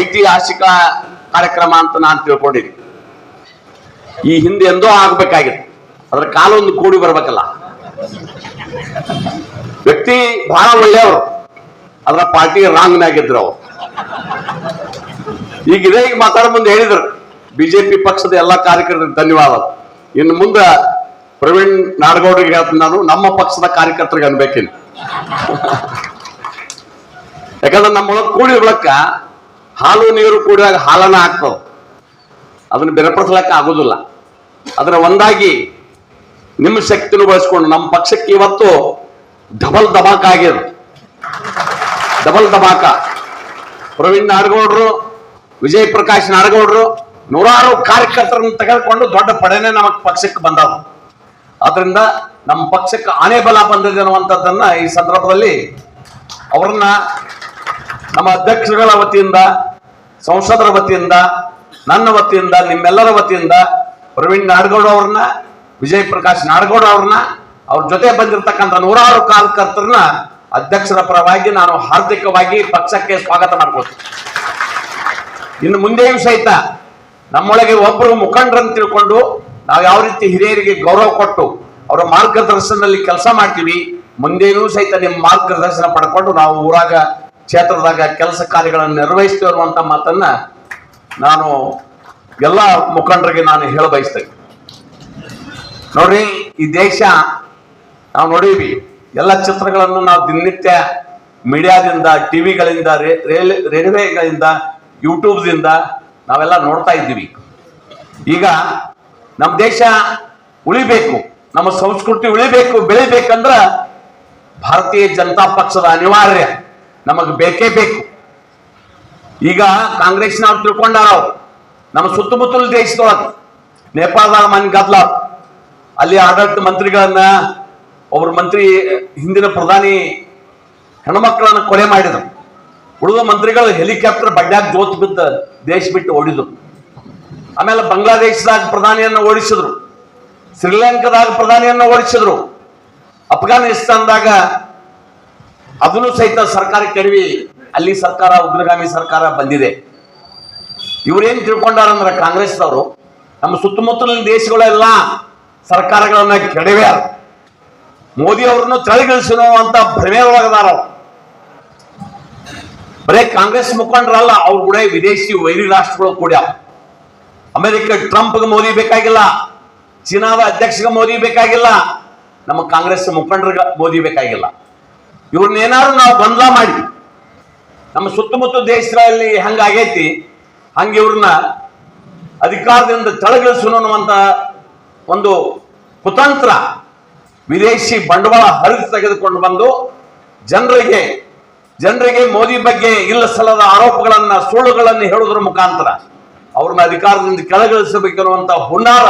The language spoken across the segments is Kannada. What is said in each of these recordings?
ಐತಿಹಾಸಿಕ ಕಾರ್ಯಕ್ರಮ ಅಂತ ನಾನು ತಿಳ್ಕೊಂಡಿದ್ದೀನಿ. ಈ ಹಿಂದೆ ಎಂದೋ ಆಗ್ಬೇಕಾಗಿತ್ತು ಅದ್ರ ಕಾಲೊಂದು ಕೂಡಿ ಬರ್ಬೇಕಲ್ಲ. ವ್ಯಕ್ತಿ ಬಹಳ ಒಳ್ಳೆಯವರು. ಅದರ ಪಾರ್ಟಿ ರಾಂಗ್ ನಾಗಿದ್ರು ಅವರು. ಈಗ ಇದೇ ಈಗ ಮಾತಾಡೋ ಮುಂದೆ ಹೇಳಿದ್ರು. ಬಿಜೆಪಿ ಪಕ್ಷದ ಎಲ್ಲ ಕಾರ್ಯಕರ್ತರಿಗೆ ಧನ್ಯವಾದ. ಇನ್ನು ಮುಂದೆ ಪ್ರವೀಣ್ ನಾಡಗೌಡರಿಗೆ ಹೇಳ್ತೀನಿ ನಾನು, ನಮ್ಮ ಪಕ್ಷದ ಕಾರ್ಯಕರ್ತರಿಗೆ ಅನ್ಬೇಕಿಲ್ಲ ಯಾಕಂದ್ರೆ ನಮ್ಮೊಳಗೆ ಕೂಡಿ ಬಳಕ ಹಾಲು ನೀರು ಕೂಡಿದಾಗ ಹಾಲನ್ನ ಹಾಕ್ತದ ಅದನ್ನ ಬೆರಪಡಿಸ್ಲಕ್ಕ ಆಗೋದಿಲ್ಲ. ಅದರ ಒಂದಾಗಿ ನಿಮ್ಮ ಶಕ್ತಿನೂ ಬಳಸ್ಕೊಂಡು, ನಮ್ಮ ಪಕ್ಷಕ್ಕೆ ಇವತ್ತು ಡಬಲ್ ದಬಾಕ ಆಗ್ಯದ. ಡಬಲ್ ದಬಾಕ. ಪ್ರವೀಣ್ ನಾಡಗೌಡರು, ವಿಜಯ್ ಪ್ರಕಾಶ್ ನಾಡಗೌಡರು, ನೂರಾರು ಕಾರ್ಯಕರ್ತರನ್ನು ತೆಗೆದುಕೊಂಡು ದೊಡ್ಡ ಪಡೆನೆ ನಮ್ಮ ಪಕ್ಷಕ್ಕೆ ಬಂದವು. ಆದ್ರಿಂದ ನಮ್ಮ ಪಕ್ಷಕ್ಕೆ ಆನೆ ಬಲ ಬಂದಿದೆ ಅನ್ನುವಂಥದ್ದನ್ನ ಈ ಸಂದರ್ಭದಲ್ಲಿ ಅವ್ರನ್ನ ನಮ್ಮ ಅಧ್ಯಕ್ಷಗಳ ವತಿಯಿಂದ, ಸಂಸದರ ವತಿಯಿಂದ, ನನ್ನ ವತಿಯಿಂದ, ನಿಮ್ಮೆಲ್ಲರ ವತಿಯಿಂದ ಪ್ರವೀಣ್ ನಾಡಗೌಡ ಅವ್ರನ್ನ, ವಿಜಯ್ ಪ್ರಕಾಶ್ ನಾಡಗೌಡ ಅವ್ರನ್ನ, ಅವ್ರ ಜೊತೆ ಬಂದಿರತಕ್ಕಂಥ ನೂರಾರು ಕಾರ್ಯಕರ್ತರನ್ನ ಅಧ್ಯಕ್ಷರ ಪರವಾಗಿ ನಾನು ಹಾರ್ದಿಕವಾಗಿ ಪಕ್ಷಕ್ಕೆ ಸ್ವಾಗತ ಮಾಡ್ಕೊಳ್ತೀನಿ. ಇನ್ನು ಮುಂದೆಯೂ ಸಹಿತ ನಮ್ಮೊಳಗೆ ಒಬ್ಬರು ಮುಖಂಡರನ್ನು ತಿಳ್ಕೊಂಡು ನಾವು ಯಾವ ರೀತಿ ಹಿರಿಯರಿಗೆ ಗೌರವ ಕೊಟ್ಟು ಅವರ ಮಾರ್ಗದರ್ಶನದಲ್ಲಿ ಕೆಲಸ ಮಾಡ್ತೀವಿ ಮುಂದೇನೂ ಸಹಿತ ನಿಮ್ಮ ಮಾರ್ಗದರ್ಶನ ಪಡ್ಕೊಂಡು ನಾವು ಊರಾಗ ಕ್ಷೇತ್ರದಾಗ ಕೆಲಸ ಕಾರ್ಯಗಳನ್ನು ನಿರ್ವಹಿಸ್ತಿರುವಂತ ಮಾತನ್ನ ನಾನು ಎಲ್ಲ ಮುಖಂಡರಿಗೆ ನಾನು ಹೇಳ ಬಯಸ್ತೇನೆ ನೋಡ್ರಿ ಈ ದೇಶ ನಾವು ನೋಡೀವಿ ಎಲ್ಲ ಚಿತ್ರಗಳನ್ನು ನಾವು ದಿನನಿತ್ಯ ಮೀಡಿಯಾದಿಂದ, ಟಿವಿಗಳಿಂದ ರೇಡಿಯೋಗಳಿಂದ, ಯೂಟ್ಯೂಬ್ದಿಂದ ನಾವೆಲ್ಲ ನೋಡ್ತಾ ಇದ್ದೀವಿ. ಈಗ ನಮ್ಮ ದೇಶ ಉಳಿಬೇಕು, ನಮ್ಮ ಸಂಸ್ಕೃತಿ ಉಳಿಬೇಕು, ಬೆಳಿಬೇಕಂದ್ರ ಭಾರತೀಯ ಜನತಾ ಪಕ್ಷದ ಅನಿವಾರ್ಯ. ನಮಗೆ ಬೇಕೇ ಬೇಕು. ಈಗ ಕಾಂಗ್ರೆಸ್ನವ್ರು ತಿಳ್ಕೊಂಡಾರ ನಮ್ಮ ಸುತ್ತಮುತ್ತಲ ದೇಶದೊಳಗೆ ನೇಪಾಳದಾಗ ಮನ್ ಗದ್ಲ. ಅಲ್ಲಿ ಆಡಳಿತ ಮಂತ್ರಿಗಳನ್ನ ಒಬ್ಬರು ಮಂತ್ರಿ ಹಿಂದಿನ ಪ್ರಧಾನಿ ಹೆಣ್ಮಕ್ಳನ್ನ ಕೊಲೆ ಮಾಡಿದರು. ಉಳಿದ ಮಂತ್ರಿಗಳು ಹೆಲಿಕಾಪ್ಟರ್ ಬಡ್ಡ್ಯಾಗ ಜೋತ್ ಬಿದ್ದ ದೇಶ ಬಿಟ್ಟು ಓಡಿದ್ರು. ಆಮೇಲೆ ಬಾಂಗ್ಲಾದೇಶದಾಗ ಪ್ರಧಾನಿಯನ್ನ ಓಡಿಸಿದ್ರು. ಶ್ರೀಲಂಕಾದಾಗ ಪ್ರಧಾನಿಯನ್ನ ಓಡಿಸಿದ್ರು. ಅಫ್ಘಾನಿಸ್ತಾನದಾಗ ಅದನ್ನು ಸಹಿತ ಸರ್ಕಾರ ಕೆಡವಿ. ಅಲ್ಲಿ ಸರ್ಕಾರ, ಉಗ್ರಗಾಮಿ ಸರ್ಕಾರ ಬಂದಿದೆ. ಇವ್ರೇನ್ ತಿಳ್ಕೊಂಡಾರಂದ್ರ ಕಾಂಗ್ರೆಸ್ನವರು, ನಮ್ಮ ಸುತ್ತಮುತ್ತಲಿನ ದೇಶಗಳೆಲ್ಲ ಸರ್ಕಾರಗಳನ್ನ ಕೆಡವೆ ಮೋದಿ ಅವ್ರನ್ನು ತಳಿಗಿಳಿಸೋ ಅಂತ ಭ್ರಮೆ ಒಳಗದಾರ. ಬರೇ ಕಾಂಗ್ರೆಸ್ ಮುಖಂಡರಲ್ಲ, ಅವ್ರು ಕೂಡ ವಿದೇಶಿ ವೈರಿ ರಾಷ್ಟ್ರಗಳು ಕೂಡ ಅಮೆರಿಕ ಟ್ರಂಪ್ಗೆ ಮೋದಿ ಬೇಕಾಗಿಲ್ಲ, ಚೀನಾದ ಅಧ್ಯಕ್ಷಗೆ ಮೋದಿ ಬೇಕಾಗಿಲ್ಲ, ನಮ್ಮ ಕಾಂಗ್ರೆಸ್ ಮುಖಂಡರಿಗೆ ಮೋದಿ ಬೇಕಾಗಿಲ್ಲ. ಇವ್ರನ್ನೇನಾದ್ರು ನಾವು ಗೊಂದಲ ಮಾಡಿ ನಮ್ಮ ಸುತ್ತಮುತ್ತ ದೇಶಗಳಲ್ಲಿ ಹಂಗಾಗೈತಿ, ಹಂಗೆ ಇವ್ರನ್ನ ಅಧಿಕಾರದಿಂದ ಅನ್ನುವಂತ ಒಂದು ಕುತಂತ್ರ ವಿದೇಶಿ ಬಂಡವಾಳ ಹರಿದು ತೆಗೆದುಕೊಂಡು ಬಂದು ಜನರಿಗೆ ಜನರಿಗೆ ಮೋದಿ ಬಗ್ಗೆ ಇಲ್ಲ ಸಲ್ಲದ ಆರೋಪಗಳನ್ನ, ಸುಳ್ಳುಗಳನ್ನು ಹೇಳುವುದರ ಮುಖಾಂತರ ಅವ್ರನ್ನ ಅಧಿಕಾರದಿಂದ ಕೆಳಗಿಳಿಸಬೇಕಿರುವಂತ ಹುನ್ನಾರ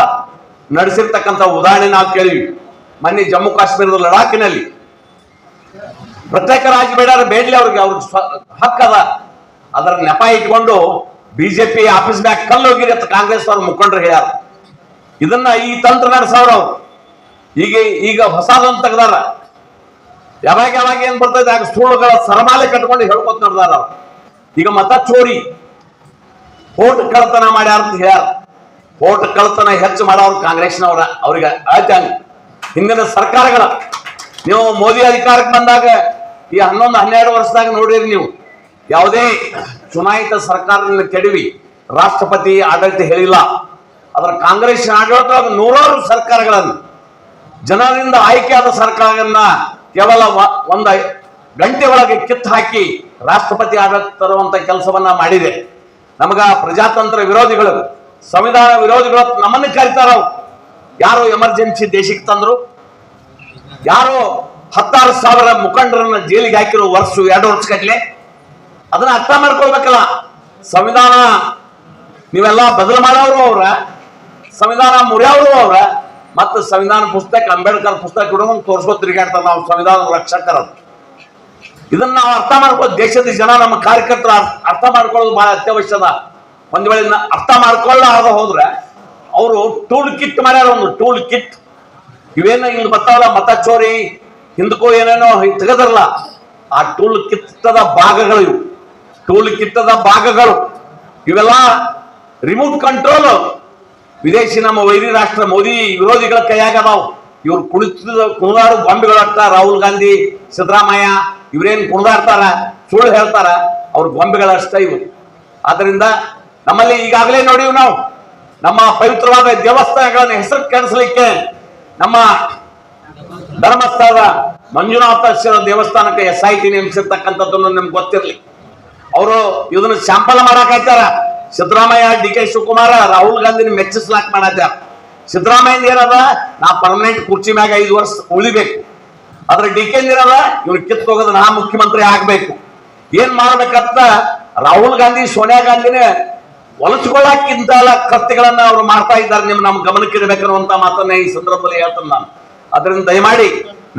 ನಡೆಸಿರ್ತಕ್ಕಂಥ ಉದಾಹರಣೆ ನಾವು ಕೇಳಿವಿ ಮೊನ್ನೆ ಜಮ್ಮು ಕಾಶ್ಮೀರದ ಲಡಾಖಿನಲ್ಲಿ ಪ್ರತ್ಯೇಕ ರಾಜ್ಯ ಬೇಡ ಬೇಡಲಿ ಅವ್ರಿಗೆ ಸ್ವ- ಹಕ್ಕದ ಅದರ ನೆಪ ಇಟ್ಕೊಂಡು ಬಿಜೆಪಿ ಆಫೀಸ್ ಮ್ಯಾಕ್ ಕಲ್ಲು ಹೋಗಿರಿ ಅಂತ ಕಾಂಗ್ರೆಸ್ ಅವ್ರ ಮುಖಂಡರು ಹೇಳ್ಯಾರ. ಇದನ್ನ ಈ ತಂತ್ರ ನಡೆಸವ್ರ ಅವ್ರು. ಈಗ ಈಗ ಹೊಸದೊಂದು ತೆಗ್ದಾರ. ಯಾವಾಗ ಯಾವಾಗ ಏನ್ ಬರ್ತದೆ ಆಗ ಸುಳ್ಳುಗಳ ಸರಮಾಲೆ ಕಟ್ಕೊಂಡು ಹೇಳ್ಕೊತ ನಡೆದಾರ ಅವ್ರು. ಈಗ ಮತ ಚೋರಿ. ಓಟ್ ಕಳ್ತನ ಮಾಡ್ಯಾರ ಅಂತ ಹೇಳ್ಯಾರ. ಓಟ್ ಕಳ್ತನ ಹೆಚ್ಚು ಮಾಡೋರು ಕಾಂಗ್ರೆಸ್ನವ್ರ, ಅವ್ರಿಗೆ ಆಯ್ತಂಗ ಹಿಂದಿನ ಸರ್ಕಾರಗಳ. ನೀವು ಮೋದಿ ಅಧಿಕಾರಕ್ಕೆ ಬಂದಾಗ ಈ ಹನ್ನೊಂದು, ಹನ್ನೆರಡು ವರ್ಷದಾಗ ನೋಡಿರಿ ನೀವು. ಯಾವುದೇ ಚುನಾಯಿತ ಸರ್ಕಾರದಿಂದ ಕೆಡವಿ ರಾಷ್ಟ್ರಪತಿ ಆಡಳಿತ ಹೇಳಿಲ್ಲ. ಅದರ ಕಾಂಗ್ರೆಸ್ ಆಡಳಿತ ನೂರಾರು ಸರ್ಕಾರಗಳನ್ನು. ಜನರಿಂದ ಆಯ್ಕೆಯಾದ ಸರ್ಕಾರಗಳನ್ನ ಕೇವಲ ಒಂದು ಗಂಟೆ ಒಳಗೆ ಕಿತ್ತು ಹಾಕಿ ರಾಷ್ಟ್ರಪತಿ ಆಡಳಿತ ತರುವಂತ ಕೆಲಸವನ್ನ ಮಾಡಿದೆ. ನಮಗ ಪ್ರಜಾತಂತ್ರ ವಿರೋಧಿಗಳು, ಸಂವಿಧಾನ ವಿರೋಧಿಗಳು ನಮ್ಮನ್ನು ಕರಿತಾರ. ಯಾರು ಎಮರ್ಜೆನ್ಸಿ ದೇಶಕ್ಕೆ ತಂದ್ರು, ಯಾರು ಹತ್ತಾರು ಸಾವಿರ ಮುಖಂಡರನ್ನ ಜೈಲಿಗೆ ಹಾಕಿರೋ ವರ್ಷ ಎರಡು ವರ್ಷ ಕಟ್ಲೆ ಅದನ್ನ ಅರ್ಥ ಮಾಡ್ಕೊಳ್ಬೇಕಲ್ಲ. ಸಂವಿಧಾನ, ನೀವೆಲ್ಲ ಬದಲು ಮಾಡೋರು ಅವ್ರ. ಸಂವಿಧಾನ ಮುರಿಯವರು ಅವ್ರ. ಮತ್ತು ಸಂವಿಧಾನ ಪುಸ್ತಕ, ಅಂಬೇಡ್ಕರ್ ಪುಸ್ತಕ ಹಿಡ್ಕೊಂಡು ತೋರ್ಸ್ಕೊ ತಿರುಗಾಡ್ತಾರೆ ನಾವು ಸಂವಿಧಾನ ರಕ್ಷಕರ. ಇದನ್ನ ನಾವು ಅರ್ಥ ಮಾಡ್ಕೊಳ್ಳೋದು ದೇಶದ ಜನ ನಮ್ಮ ಕಾರ್ಯಕರ್ತರು ಅರ್- ಅರ್ಥ ಮಾಡ್ಕೊಳ್ಳೋದು ಬಹಳ ಅತ್ಯವಶ್ಯದ. ಒಂದ್ ವೇಳೆ ಅರ್ಥ ಮಾಡ್ಕೊಳ್ಳಾರ್ದ ಹೋದ್ರೆ ಅವರು ಟೂಲ್ ಕಿಟ್ ಮಾಡ್ಯಾರ ಒಂದು ಟೂಲ್ ಕಿಟ್ ಇವೇನು ಇಲ್ಲಿ ಬರ್ತಾವಲ್ಲ ಮತ ಚೋರಿ ಹಿಂದಕ್ಕೂ ಏನೇನೋ ಹಿಂಗ್ ತೆಗೆದರಲ್ಲ, ಆ ಟೂಲ್ ಕಿತ್ತದ ಭಾಗಗಳು ಇವು. ಟೂಲ್ ಕಿತ್ತದ ಭಾಗಗಳು. ಇವೆಲ್ಲ ರಿಮೋಟ್ ಕಂಟ್ರೋಲ್ ವಿದೇಶಿ ನಮ್ಮ ವೈರಿ ರಾಷ್ಟ್ರ ಮೋದಿ ವಿರೋಧಿಗಳ ಕೈಯಾಗ ಅದಾವು. ಇವ್ರು ಕುಣಿತ ಕುಣಿದಾರು ಗೊಂಬೆಗಳಾಡ್ತಾರ ರಾಹುಲ್ ಗಾಂಧಿ, ಸಿದ್ದರಾಮಯ್ಯ, ಇವರೇನು ಕುಣಿದಾಡ್ತಾರ, ಸುಳ್ಳು ಹೇಳ್ತಾರ, ಅವ್ರ ಗೊಂಬೆಗಳಷ್ಟ ಇವು. ಆದ್ರಿಂದ ನಮ್ಮಲ್ಲಿ ಈಗಾಗಲೇ ನೋಡಿವು ನಾವು, ನಮ್ಮ ಪವಿತ್ರವಾದ ದೇವಸ್ಥಾನಗಳನ್ನು ಹೆಸರು ಕೆಡಿಸ್ಲಿಕ್ಕೆ ನಮ್ಮ ಧರ್ಮಸ್ಥಳದ ಮಂಜುನಾಥೇಶ್ವರ ದೇವಸ್ಥಾನಕ್ಕೆ ಎಸ್ ಐ ಟಿ ನೇಮಿಸಿರ್ತಕ್ಕಂಥದ್ದು ನಿಮ್ಗೆ ಗೊತ್ತಿರಲಿ. ಅವರು ಇದನ್ನ ಶಾಂಪಲ್ ಮಾಡಕ್ ಆಯ್ತಾರ. ಸಿದ್ದರಾಮಯ್ಯ, ಡಿ ಕೆ ಶಿವಕುಮಾರ, ರಾಹುಲ್ ಗಾಂಧಿನ ಮೆಚ್ಚಿಸ್ಲಾಕ್ ಮಾಡತ್ತಾರ ಸಿದ್ದರಾಮಯ್ಯ ಏನದ? ನಾ ಪರ್ಮನೆಂಟ್ ಕುರ್ಚಿ ಮ್ಯಾಗ ಐದು ವರ್ಷ ಉಳಿಬೇಕು. ಆದ್ರೆ ಡಿ ಕೆ ಏನದ? ಇವ್ರು ಕಿತ್ತೋಗೋದು ನಾ ಮುಖ್ಯಮಂತ್ರಿ ಆಗ್ಬೇಕು. ಏನ್ ಮಾಡ್ಬೇಕಂತ ರಾಹುಲ್ ಗಾಂಧಿ, ಸೋನಿಯಾ ಗಾಂಧಿನೇ ಒಲಚ್ಕೊಳ್ಳಕ್ಕಿಂತ ಕೃತ್ಯಗಳನ್ನ ಅವ್ರು ಮಾಡ್ತಾ ಇದ್ದಾರೆ. ನಿಮ್ ನಮ್ ಗಮನಕ್ಕೆ ಇರಬೇಕನ್ನುವಂತ ಮಾತನ್ನ ಈ ಸಂದರ್ಭದಲ್ಲಿ ಹೇಳ್ತೇನೆ ನಾನು. ಅದರಿಂದ ದಯಮಾಡಿ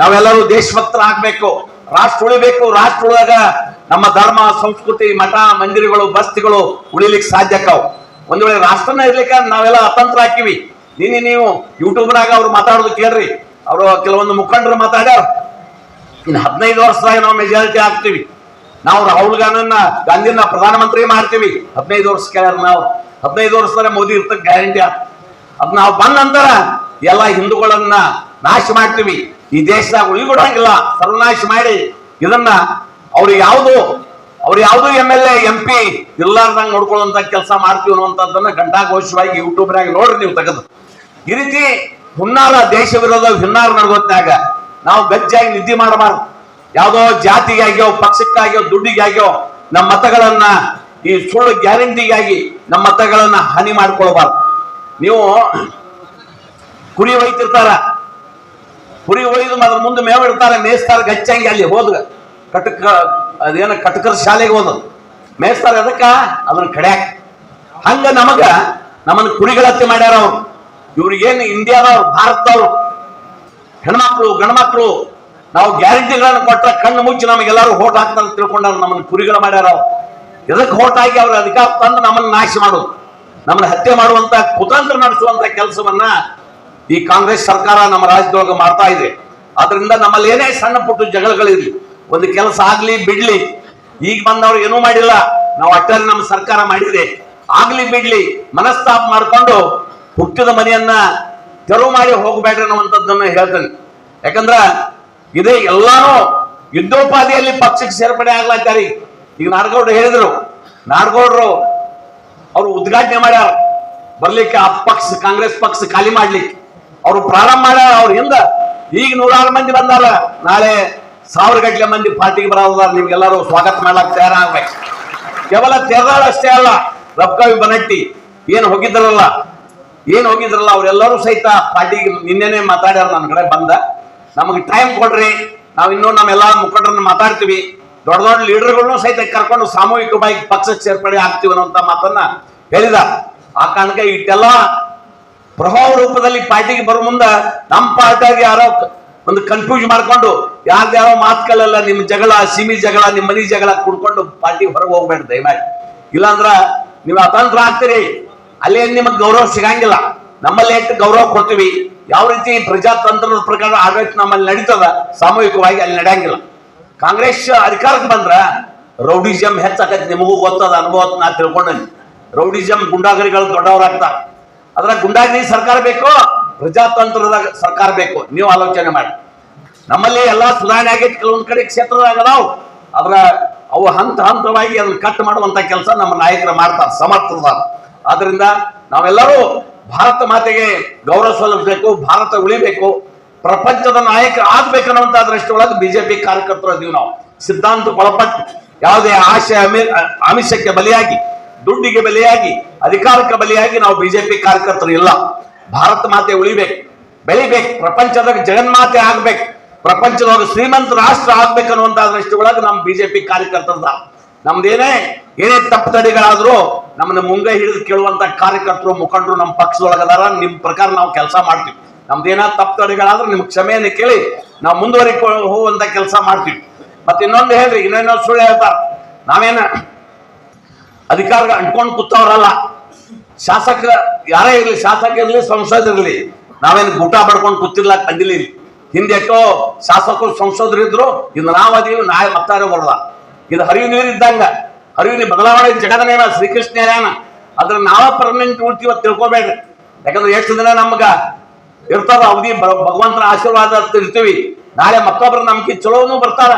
ನಾವೆಲ್ಲರೂ ದೇಶಭಕ್ತರಾಗ್ಬೇಕು ರಾಷ್ಟ್ರ ಉಳಿಬೇಕು. ರಾಷ್ಟ್ರ ಉಳಿದಾಗ ನಮ್ಮ ಧರ್ಮ, ಸಂಸ್ಕೃತಿ, ಮಠ, ಮಂದಿರಗಳು, ಬಸ್ತಿಗಳು ಉಳಿಲಿಕ್ಕೆ ಸಾಧ್ಯಕ್ಕವು ಒಂದು ವೇಳೆ ರಾಷ್ಟ್ರನ ಇರ್ಲಿಕ್ಕೆ ನಾವೆಲ್ಲ ಅತಂತ್ರ ಹಾಕಿವಿ. ನಿನ್ನೆ ನೀವು ಯೂಟ್ಯೂಬ್ನಾಗ ಅವ್ರು ಮಾತಾಡೋದು ಕೇಳ್ರಿ. ಅವರು ಕೆಲವೊಂದು ಮುಖಂಡರು ಮಾತಾಡ್ಯಾರ. ಇನ್ನು ಹದಿನೈದು ವರ್ಷದಾಗ ನಾವು ಮೆಜಾರಿಟಿ ಆಗ್ತೀವಿ. ನಾವು ರಾಹುಲ್ ಗಾಂಧಿನ ಗಾಂಧಿನ ಪ್ರಧಾನಮಂತ್ರಿ ಮಾಡ್ತೀವಿ. ಹದಿನೈದು ವರ್ಷ ಕೇಳ್ಯಾರ ನಾವು. ಹದಿನೈದು ವರ್ಷದಾಗ ಮೋದಿ ಇರ್ತಕ್ಕ ಗ್ಯಾರಂಟಿ ಅದ್ ನಾವು ಬಂದ ನಂತರ ಎಲ್ಲ ಹಿಂದೂಗಳನ್ನ ನಾಶ ಮಾಡ್ತೀವಿ. ಈ ದೇಶದಾಗ ಉಳಿಗೊಡಂಗಿಲ್ಲ ಸರ್ವನಾಶ ಮಾಡಿ. ಇದನ್ನ ಅವ್ರಿಗೆ ಯಾವುದು, ಅವ್ರು ಯಾವುದು M L A M P ಇಲ್ಲಾರ್ದಂಗ್ ನೋಡ್ಕೊಳ್ಳುವಂತ ಕೆಲಸ ಮಾಡ್ತೀವಿ ಅನ್ನುವಂಥದ್ದನ್ನ ಗಂಟಾಘೋಷವಾಗಿ ಯೂಟ್ಯೂಬ್ನಾಗ ನೋಡ್ರಿ ನೀವು ತೆಗೆದು. ಈ ರೀತಿ ಹುನ್ನಾರ ದೇಶ ವಿರೋಧ ಹುನ್ನಾರ ನಡೆದೊತ್ನಾಗ ನಾವು ಗಜ್ಜಾಗಿ ನಿದ್ದೆ ಮಾಡಬಾರ್ದು. ಯಾವುದೋ ಜಾತಿಗಾಗ್ಯೋ, ಪಕ್ಷಕ್ಕಾಗ್ಯೋ, ದುಡ್ಡಿಗಾಗ್ಯೋ, ನಮ್ಮ ಮತಗಳನ್ನ ಈ ಸುಳ್ಳು ಗ್ಯಾರಂಟಿಗಾಗಿ ನಮ್ಮ ಮತಗಳನ್ನ ಹಾನಿ ಮಾಡ್ಕೊಳ್ಬಾರ್ದು. ನೀವು ಕುರಿ ಒಯ್ತಿರ್ತಾರ ಕುರಿ ಒಯ್ದು ಅದ್ರ ಮುಂದೆ ಮೇವಿಡ್ತಾರೆ ಮೇಯಿಸ್ತಾರ ಗಚ್ಚಂಗಿ ಅಲ್ಲಿ ಹೋದ ಕಟಕ, ಅದೇನ ಕಟಕರ ಶಾಲೆಗೆ ಹೋದ ಮೇಯಿಸ್ತಾರೆ ಅದಕ್ಕ, ಅದನ್ನ ಕಡ್ಯಾಕ್. ಹಂಗ ನಮಗ, ನಮ್ಮನ್ನ ಕುರಿಗಳತ್ತೆ ಮಾಡ್ಯಾರ ಅವ್ರು. ಇವ್ರಿಗೇನು ಇಂಡಿಯಾದವ್ರು, ಭಾರತದವ್ರು. ಹೆಣ್ಮಕ್ಳು, ಗಂಡ್ಮಕ್ಳು, ನಾವು ಗ್ಯಾರಂಟಿಗಳನ್ನು ಕೊಟ್ಟರೆ ಕಣ್ಣು ಮುಚ್ಚಿ ನಮಗೆಲ್ಲರೂ ಹೋಟ್ ಹಾಕ್ತಾರೆ ತಿಳ್ಕೊಂಡಾರ ನಮ್ಮನ್ನ ಕುರಿಗಳು ಮಾಡ್ಯಾರ ಎದಕ್ಕೆ ಹೋಟ್ ಹಾಕಿ ಅವ್ರ ಅಧಿಕಾರ ತಂದು ನಮ್ಮನ್ನ ನಾಶ ಮಾಡೋದು. ನಮ್ಮನ್ನ ಹತ್ಯೆ ಮಾಡುವಂತ, ಕುತಂತ್ರ ನಡೆಸುವಂತ ಕೆಲಸವನ್ನ ಈ ಕಾಂಗ್ರೆಸ್ ಸರ್ಕಾರ ನಮ್ಮ ರಾಜ್ಯದೊಳಗೆ ಮಾಡ್ತಾ ಇದೆ. ಅದರಿಂದ ನಮ್ಮಲ್ಲಿ ಏನೇ ಸಣ್ಣ ಪುಟ್ಟ ಜಗಳಗಳಿರ್ಲಿ. ಒಂದು ಕೆಲಸ ಆಗ್ಲಿ, ಬಿಡ್ಲಿ. ಈಗ ಬಂದವ್ರು ಏನೂ ಮಾಡಿಲ್ಲ. ನಾವು ಅಟ್ಟಲ್ಲಿ ನಮ್ಮ ಸರ್ಕಾರ ಮಾಡಿದೆ ಆಗ್ಲಿ, ಬಿಡ್ಲಿ, ಮನಸ್ತಾಪ ಮಾಡ್ಕೊಂಡು ಹುಟ್ಟಿದ ಮನೆಯನ್ನ ತೆರವು ಮಾಡಿ ಹೋಗಬೇಡ್ರಿ ಅನ್ನುವಂಥದ್ದನ್ನು ಹೇಳ್ತೇನೆ. ಯಾಕಂದ್ರ ಇದೇ ಎಲ್ಲಾನು ಯುದ್ಧೋಪಾದಿಯಲ್ಲಿ ಪಕ್ಷಕ್ಕೆ ಸೇರ್ಪಡೆ ಆಗ್ಲಾತ್ತಾರಿ ಈಗ ನಾಡಗೌಡರು ಹೇಳಿದ್ರು. ನಾಡಗೌಡರು ಅವರು ಉದ್ಘಾಟನೆ ಮಾಡ್ಯಾರ. ಬರ್ಲಿಕ್ಕೆ ಆ ಪಕ್ಷ, ಕಾಂಗ್ರೆಸ್ ಪಕ್ಷ ಖಾಲಿ ಮಾಡ್ಲಿಕ್ಕೆ. ಅವರು ಪ್ರಾರಂಭ ಮಾಡ್ಯಾರ, ಅವ್ರ ಹಿಂದ ಈಗ ನೂರಾರು ಮಂದಿ ಬಂದಾರ. ನಾಳೆ ಸಾವಿರ ಗಟ್ಟಲೆ ಮಂದಿ ಪಾರ್ಟಿಗೆ ಬರೋದಾರ ನಿಮ್ಗೆಲ್ಲರೂ ಸ್ವಾಗತ ಮಾಡ್ಲಾಕ್ ತಯಾರಾಗ್ಬೇಕು ಕೇವಲ ತೆರದಾಳ ಅಷ್ಟೇ ಅಲ್ಲ ರಬ್ಕವಿ ಬನಟ್ಟಿ, ಏನು ಹೋಗಿದ್ರಲ್ಲ ಏನು ಹೋಗಿದ್ರಲ್ಲ, ಅವರೆಲ್ಲರೂ ಸಹಿತ ಪಾರ್ಟಿಗೆ ನಿನ್ನೆನೆ ಮಾತಾಡ್ಯಾರ ನನ್ನ ಕಡೆ ಬಂದ. ನಮಗೆ ಟೈಮ್ ಕೊಡ್ರಿ, ನಾವು ಇನ್ನೂ ನಮ್ಮೆಲ್ಲ ಮುಖಂಡರನ್ನ ಮಾತಾಡ್ತೀವಿ. ದೊಡ್ಡ ದೊಡ್ಡ ಲೀಡರ್ಗಳನ್ನೂ ಸಹಿತ ಕರ್ಕೊಂಡು ಸಾಮೂಹಿಕವಾಗಿ ಪಕ್ಷಕ್ಕೆ ಸೇರ್ಪಡೆ ಆಗ್ತೀವಿ ಅನ್ನೋಂಥ ಮಾತನ್ನ ಹೇಳಿದ. ಆ ಕಾರಣಕ್ಕೆ ಇಟ್ಟೆಲ್ಲ ಪ್ರಭಾವ ರೂಪದಲ್ಲಿ ಪಾರ್ಟಿಗೆ ಬರೋ ಮುಂದ ನಮ್ಮ ಪಾರ್ಟಿಯಾಗಿ ಯಾರೋ ಒಂದು ಕನ್ಫ್ಯೂಸ್ ಮಾಡ್ಕೊಂಡು ಯಾರ್ದು ಯಾರೋ ಮಾತುಗಳೆಲ್ಲ ನಿಮ್ಮ ಜಗಳ, ಸಿಮಿ ಜಗಳ, ನಿಮ್ಮ ಮನಿ ಜಗಳ ಕುಡ್ಕೊಂಡು ಪಾರ್ಟಿ ಹೊರಗೆ ಹೋಗ್ಬೇಡ ದಯಮಾಡಿ. ಇಲ್ಲಾಂದ್ರ ನೀವು ಅತಂತ್ರ ಆಗ್ತೀರಿ. ಅಲ್ಲೇ ನಿಮಗೆ ಗೌರವ ಸಿಗಂಗಿಲ್ಲ. ನಮ್ಮಲ್ಲಿ ಎಷ್ಟು ಗೌರವ ಕೊಡ್ತೀವಿ, ಯಾವ ರೀತಿ ಪ್ರಜಾತಂತ್ರದ ಪ್ರಕಾರ ಆಡಳಿತ ನಮ್ಮಲ್ಲಿ ನಡೀತದ, ಸಾಮೂಹಿಕವಾಗಿ ಅಲ್ಲಿ ನಡೆಯಂಗಿಲ್ಲ. ಕಾಂಗ್ರೆಸ್ ಅಧಿಕಾರಕ್ಕೆ ಬಂದ್ರ ರೌಡಿಸಮ್ ಹೆಚ್ಚಾಕೈತಿ, ನಿಮಗೂ ಗೊತ್ತದ ಅನುಭವ ನಾ ತಿಳ್ಕೊಂಡೇನಿ ರೌಡಿಸಮ್ ಗುಂಡಾಗರಿಗಳು ದೊಡ್ಡವರಾಗ್ತಾರ. ಅದ್ರ ಗುಂಡಾಗಿ ಸರ್ಕಾರ ಬೇಕು, ಪ್ರಜಾತಂತ್ರದ ಸರ್ಕಾರ ಬೇಕು, ನೀವು ಆಲೋಚನೆ ಮಾಡಿ. ನಮ್ಮಲ್ಲಿ ಎಲ್ಲಾ ಸುಧಾರಣೆ ಆಗೈತೆ, ಕೆಲವೊಂದು ಕಡೆ ಕ್ಷೇತ್ರದಾಗ ನಾವು ಅದರ ಅವು ಹಂತ ಹಂತವಾಗಿ ಅದನ್ನ ಕಟ್ ಮಾಡುವಂತ ಕೆಲಸ ನಮ್ಮ ನಾಯಕರು ಮಾಡ್ತಾರೆ ಸಮರ್ಥದಾರ ಆದ್ರಿಂದ ನಾವೆಲ್ಲರೂ ಭಾರತ ಮಾತೆಗೆ ಗೌರವ ಸಲ್ಲಿಸಬೇಕು, ಭಾರತ ಉಳಿಬೇಕು, ಪ್ರಪಂಚದ ನಾಯಕ ಆಗ್ಬೇಕನ್ನುವಂತ ದೃಷ್ಟಿಯೊಳಗೆ ಬಿಜೆಪಿ ಕಾರ್ಯಕರ್ತರು ಅದೀವಿ ನಾವು. ಸಿದ್ಧಾಂತ ಒಳಪಟ್ಟು ಯಾವುದೇ ಆಶಯ ಆಮಿಷಕ್ಕೆ ಬಲಿಯಾಗಿ ದುಡ್ಡಿಗೆ ಬೆಲೆಯಾಗಿ, ಅಧಿಕಾರಕ್ಕೆ ಬೆಲೆಯಾಗಿ ನಾವು ಬಿಜೆಪಿ ಕಾರ್ಯಕರ್ತರು ಇಲ್ಲ ಭಾರತ ಮಾತೆ ಉಳಿಬೇಕು, ಬೆಳಿಬೇಕು, ಪ್ರಪಂಚದಾಗ ಜಗನ್ಮಾತೆ ಆಗ್ಬೇಕು ಪ್ರಪಂಚದಾಗ ಶ್ರೀಮಂತ ರಾಷ್ಟ್ರ ಆಗ್ಬೇಕನ್ನುವಂತ ದೃಷ್ಟಿಯೊಳಗೆ ನಮ್ಮ ಬಿಜೆಪಿ ಕಾರ್ಯಕರ್ತರದ ನಮ್ದೇನೇ, ಏನೇ ತಪ್ಪು ತಡೆಗಳಾದ್ರೂ ನಮ್ಮನ್ನ ಮುಂಗೈ ಹಿಡಿದು ಕೇಳುವಂತ ಕಾರ್ಯಕರ್ತರು, ಮುಖಂಡರು ನಮ್ಮ ಪಕ್ಷದೊಳಗದಾರ ನಿಮ್ ಪ್ರಕಾರ ನಾವು ಕೆಲಸ ಮಾಡ್ತೀವಿ. ನಮ್ದೇನ ತಪ್ಪುತಡಿಗಳಾದ್ರೂ ನಿಮ್ ಕ್ಷಮೆಯನ್ನು ಕೇಳಿ ನಾವು ಮುಂದುವರಿ ಹೋಗುವಂತ ಕೆಲಸ ಮಾಡ್ತೀವಿ. ಮತ್ತೆ ಇನ್ನೊಂದು ಹೇಳ್ರಿ, ಇನ್ನೇನೋ ಸುಳ್ಳು ಹೇಳ್ತಾರ. ನಾವೇನ ಅಧಿಕಾರ ಅಂಟ್ಕೊಂಡು ಕೂತವ್ರಲ್ಲ. ಶಾಸಕ, ಯಾರೇ ಇರಲಿ, ಶಾಸಕ ಇರಲಿ, ಸಂಸದ ಇರಲಿ, ನಾವೇನು ಊಟ ಬಡ್ಕೊಂಡು ಕೂತಿರ್ಲ ಇಲ್ಲಿ. ಹಿಂದೆ ಎಷ್ಟೋ ಶಾಸಕರು, ಸಂಸದರು ಇದ್ರು ಇದು ನಾವು ಅದೀವಿ ನಾಳೆ ಮತ್ತಾರೆ ಬರಲ್ಲ. ಇದು ಹರಿವು ನೀರು ಇದ್ದಂಗ ಅರಿವಿನ ಬದಲಾವಣೆ ಜಗದನೇನ ಶ್ರೀಕೃಷ್ಣ ಅದ್ರ ನಾವ ಪರ್ಮನೆಂಟ್ ಉಳ್ತೀವ ತಿಳ್ಕೊಬೇಡ್ರಿ ಯಾಕಂದ್ರೆ ಎಷ್ಟು ದಿನ ನಮ್ಗ ಇರ್ತಾರ, ಅವಧಿ ಭಗವಂತನ ಆಶೀರ್ವಾದ ಇರ್ತೀವಿ. ನಾಳೆ ಮತ್ತೊಬ್ಬರು ನಮ್ಗೆ ಚಲೋನು ಬರ್ತಾರ.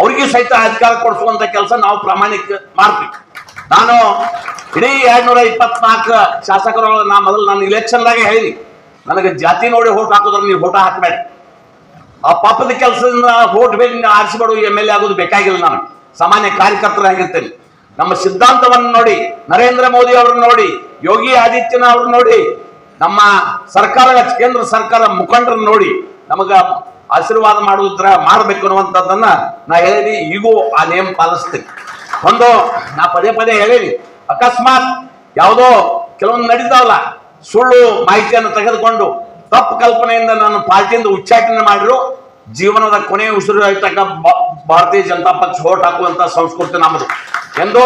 ಅವ್ರಿಗೆ ಸಹಿತ ಅಧಿಕಾರ ಕೊಡಿಸುವಂತ ಕೆಲಸ ನಾವು ಪ್ರಾಮಾಣಿಕ ಮಾಡ್ತೀವಿ ನಾನು ಇಡೀ ಎರಡ್ನೂರ ಇಪ್ಪತ್ನಾಲ್ಕು ಶಾಸಕರು, ನಾ ಮೊದಲು ನಾನು ಇಲೆಕ್ಷನ್ದಾಗೆ ಹೇಳಿ ನನಗೆ ಜಾತಿ ನೋಡಿ ಹೋಟ್ ಹಾಕಿದ್ರೆ ನೀವು ಹೋಟ ಹಾಕಬೇಡ. ಆ ಪಾಪದ ಕೆಲಸದಿಂದ ಹೋಟ್ ಬೇಕು ನೀವು ಆರಿಸಿಬಿಡು, ಎಂ ಎಲ್ ಎ ಆಗೋದು ಬೇಕಾಗಿಲ್ಲ ನಾನು ಸಾಮಾನ್ಯ ಕಾರ್ಯಕರ್ತರಾಗಿರ್ತೇನೆ ನಮ್ಮ ಸಿದ್ಧಾಂತವನ್ನು ನೋಡಿ, ನರೇಂದ್ರ ಮೋದಿ ಅವ್ರನ್ನ ನೋಡಿ, ಯೋಗಿ ಆದಿತ್ಯನಾಥ್ ಅವ್ರನ್ನ ನೋಡಿ, ನಮ್ಮ ಸರ್ಕಾರ ಕೇಂದ್ರ ಸರ್ಕಾರ ಮುಖಂಡರನ್ನ ನೋಡಿ, ನಮಗ ಆಶೀರ್ವಾದ ಮಾಡುದ್ರ, ಮಾಡಬೇಕು ಅನ್ನುವಂಥದ್ದನ್ನ ನಾ ಹೇಳಿ ಈಗೂ ಆ ನೇಮ್ ಪಾಲಿಸ್ತೀನಿ. ಒಂದು, ನಾ ಪದೇ ಪದೇ ಹೇಳೀನಿ ಅಕಸ್ಮಾತ್ ಯಾವುದೋ ಕೆಲವೊಂದು ನಡೀತಾವಲ್ಲ ಸುಳ್ಳು ಮಾಹಿತಿಯನ್ನು ತೆಗೆದುಕೊಂಡು ತಪ್ಪು ಕಲ್ಪನೆಯಿಂದ ನಾನು ಪಾರ್ಟಿಯಿಂದ ಉಚ್ಚಾಟನೆ ಮಾಡಿರು, ಜೀವನದ ಕೊನೆಯ ಉಸಿರು ಆಗಿರ್ತಕ್ಕ ಭಾರತೀಯ ಜನತಾ ಪಕ್ಷ ಓಟ್ ಹಾಕುವಂತ ಸಂಸ್ಕೃತಿ ನಮ್ಮದು ಎಂದು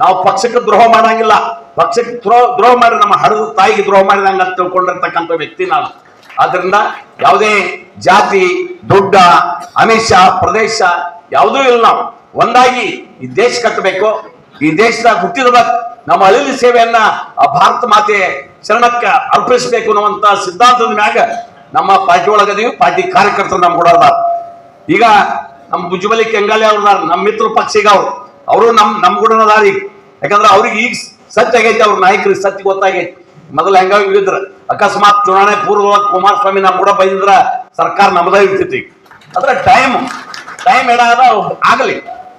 ನಾವು ಪಕ್ಷಕ್ಕೆ ದ್ರೋಹ ಮಾಡಂಗಿಲ್ಲ. ಪಕ್ಷಕ್ಕೆ ದ್ರೋಹ ದ್ರೋಹ ಮಾಡಿ ನಮ್ಮ ಹಡದ ತಾಯಿಗೆ ದ್ರೋಹ ಮಾಡಿದಂಗೆ ಅಂತ ತಿಳ್ಕೊಂಡಿರ್ತಕ್ಕಂಥ ವ್ಯಕ್ತಿ ನಾನು. ಆದ್ರಿಂದ ಯಾವುದೇ ಜಾತಿ, ದುಡ್ಡ, ಅಮಿಷ, ಪ್ರದೇಶ ಯಾವುದೂ ಇಲ್ಲ ನಾವು. ಒಂದಾಗಿ ಈ ದೇಶ ಕಟ್ಟಬೇಕು. ಈ ದೇಶದ ಹುಟ್ಟಿದ ನಮ್ಮ ಅಳಿಲು ಸೇವೆಯನ್ನ ಆ ಭಾರತ ಮಾತೆ ಶರಣಕ್ಕೆ ಅರ್ಪಿಸಬೇಕು ಅನ್ನುವಂತ ಸಿದ್ಧಾಂತದ ಮ್ಯಾಗ ನಮ್ಮ ಪಾರ್ಟಿ ಒಳಗದೀವಿ. ಪಾರ್ಟಿ ಕಾರ್ಯಕರ್ತರು ನಮ್ಗೆ ಕೂಡ ಅದಾರ. ಈಗ ನಮ್ಮ ಬುಜ್ಜುಬಲಿ ಕೆಂಗಾಲಿ ಅವ್ರ ನಮ್ಮ ಮಿತ್ರ ಪಕ್ಷಿಗ ಅವ್ರು. ಅವರು ನಮ್ ನಮ್ ಕೂಡ ಅದಾರ ಈಗ. ಯಾಕಂದ್ರೆ ಅವ್ರಿಗೆ ಈಗ ಸತ್ಯ ಆಗೈತಿ, ಅವ್ರ ನಾಯಕರಿಗೆ ಸತ್ಯ ಗೊತ್ತಾಗಿ ಮೊದಲು ಹೆಂಗಾಗಿ ಇದ್ರ ಅಕಸ್ಮಾತ್ ಚುನಾವಣೆ ಪೂರ್ವವಾಗಿ ಕುಮಾರಸ್ವಾಮಿ ನಮ್ ಕೂಡ ಬೈದಿದ್ರ, ಸರ್ಕಾರ ನಮ್ಮದ ಇರ್ತೈತಿ ಅದ್ರ ಟೈಮ್ ಟೈಮ್ ಎಡ ಆಗಲಿ.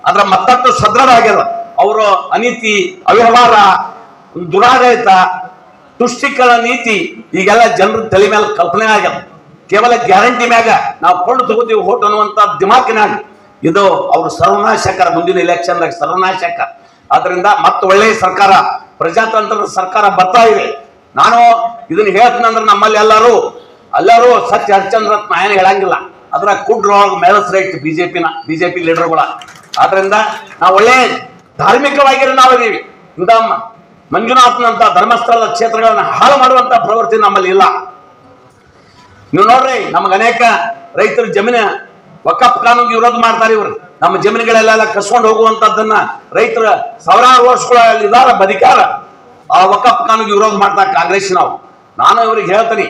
ಅದ್ರ ಮತ್ತಷ್ಟು ಸದೃಢ ಆಗ್ಯದ. ಅವರು ಅನೀತಿ, ಅವ್ಯವಹಾರ, ದುರಾಡಳಿತ ತುಷ್ಟಿಕರ ನೀತಿ, ಈಗೆಲ್ಲ ಜನರ ತಲೆ ಮೇಲೆ ಕಲ್ಪನೆ ಆಗ್ಯದ. ಕೇವಲ ಗ್ಯಾರಂಟಿ ಮ್ಯಾಗ ನಾವು ಕೊಂಡು ತಗೋತೀವಿ ಹೋಟ್ ಅನ್ನುವಂತ ದಿಮಾಕಿನಾಗ ಇದು ಅವರು ಸರ್ವನಾಶಕರ ಮುಂದಿನ ಇಲೆಕ್ಷನ್ದಾಗ ಸರ್ವನಾಶಕ. ಆದ್ರಿಂದ ಮತ್ತೆ ಒಳ್ಳೆಯ ಸರ್ಕಾರ, ಪ್ರಜಾತಂತ್ರದ ಸರ್ಕಾರ ಬರ್ತಾ ಇದೆ. ನಾನು ಇದನ್ನ ಹೇಳ್ತೀನಂದ್ರೆ ನಮ್ಮಲ್ಲಿ ಎಲ್ಲರೂ ಎಲ್ಲರೂ ಸತ್ಯ ಹರಿಚಂದ್ರ ನಾ ಏನು ಹೇಳಂಗಿಲ್ಲ. ಅದ್ರ ಕುಡ್ರೊಳಗೆ ಪಿನ ರೈಟ್ ಬಿಜೆಪಿನ, ಬಿಜೆಪಿ ಲೀಡರ್ಗಳ ಆದ್ರಿಂದ ನಾವು ಒಳ್ಳೆ ಧಾರ್ಮಿಕವಾಗಿರೋ ನಾವಿದ್ದೀವಿ. ಇಂಥ ಮಂಜುನಾಥನಂತ ಧರ್ಮಸ್ಥಳದ ಕ್ಷೇತ್ರಗಳನ್ನ ಹಾಳು ಮಾಡುವಂತ ಪ್ರವೃತ್ತಿ ನಮ್ಮಲ್ಲಿ ಇಲ್ಲ. ನೀವು ನೋಡ್ರಿ, ನಮ್ಗೆ ಅನೇಕ ರೈತರು ಜಮೀನ ವಕಫ್ ಕಾನೂನಿಗೆ ವಿರೋಧ ಮಾಡ್ತಾರೆ ಇವರು. ನಮ್ಮ ಜಮೀನುಗಳೆಲ್ಲ ಕಸ್ಕೊಂಡು ಹೋಗುವಂತದ್ದನ್ನ ರೈತರ ಸಾವಿರಾರು ವರ್ಷಗಳಲ್ಲಿ ಇದಾರ ಬದಿಕಾರ ಆ ವಕಫ್ ಕಾನೂನಿಗೆ ವಿರೋಧ ಮಾಡ್ತಾ ಕಾಂಗ್ರೆಸ್ ನಾವು. ನಾನು ಇವ್ರಿಗೆ ಹೇಳ್ತೀನಿ,